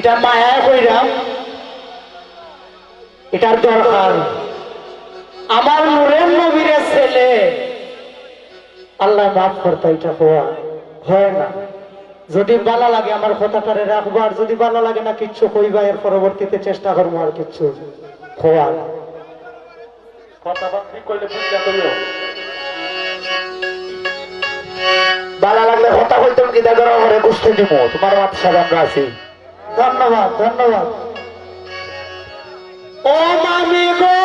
এটা মায়ায় কইরাম এটার দরকার। আমার নূরের নবীরের ছেলে। আল্লাহ মাফ করতে এটা হওয়া হয় না। যদি ভালো লাগে আমার কথাটারে রাখব আর যদি ভালো লাগে না কিচ্ছু কইবা এর পরবর্তীতে চেষ্টা করব আর কিচ্ছু ঠিক করলে করিও ভালো লাগলে কথা বলতে কি দেখা করে বুঝতে দিব তোমার সব আমরা আছি। ধন্যবাদ ধন্যবাদ। ও মামি গো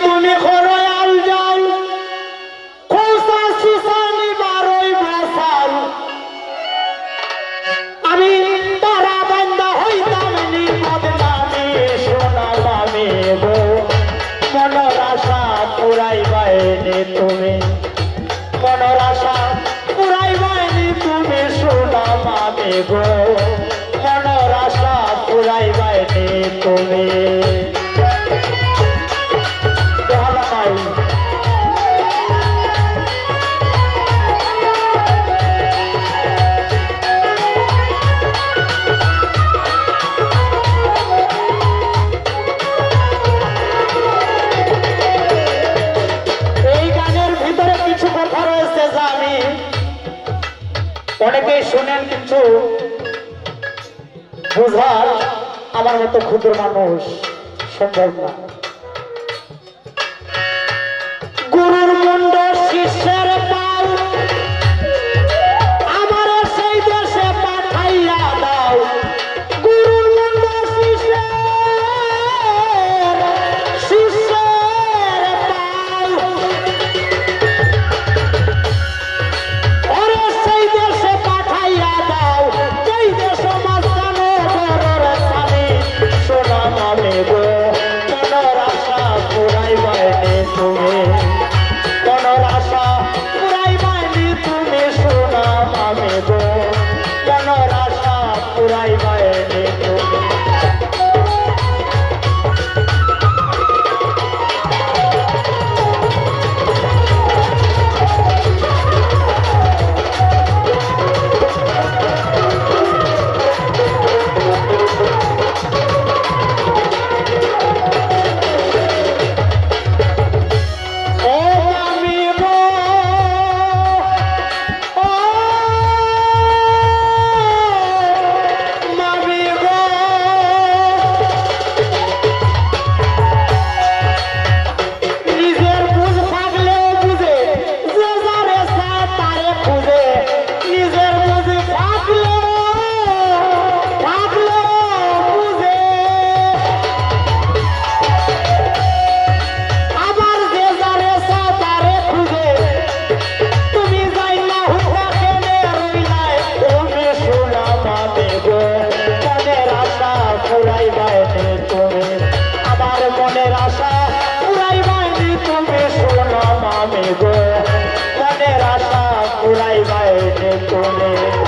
তুমি খরই আল মনের আশা পুরাই বাইনে তুমি। মনের আশা পুরাই বাইনি তুমি, সোনা মামে গো। মনের আশা পুরাই বাইনি তুমি। অনেকেই শোনেন কিছু বুঝার আমার মতো ক্ষুদ্র মানুষ সম্ভব না। চলে।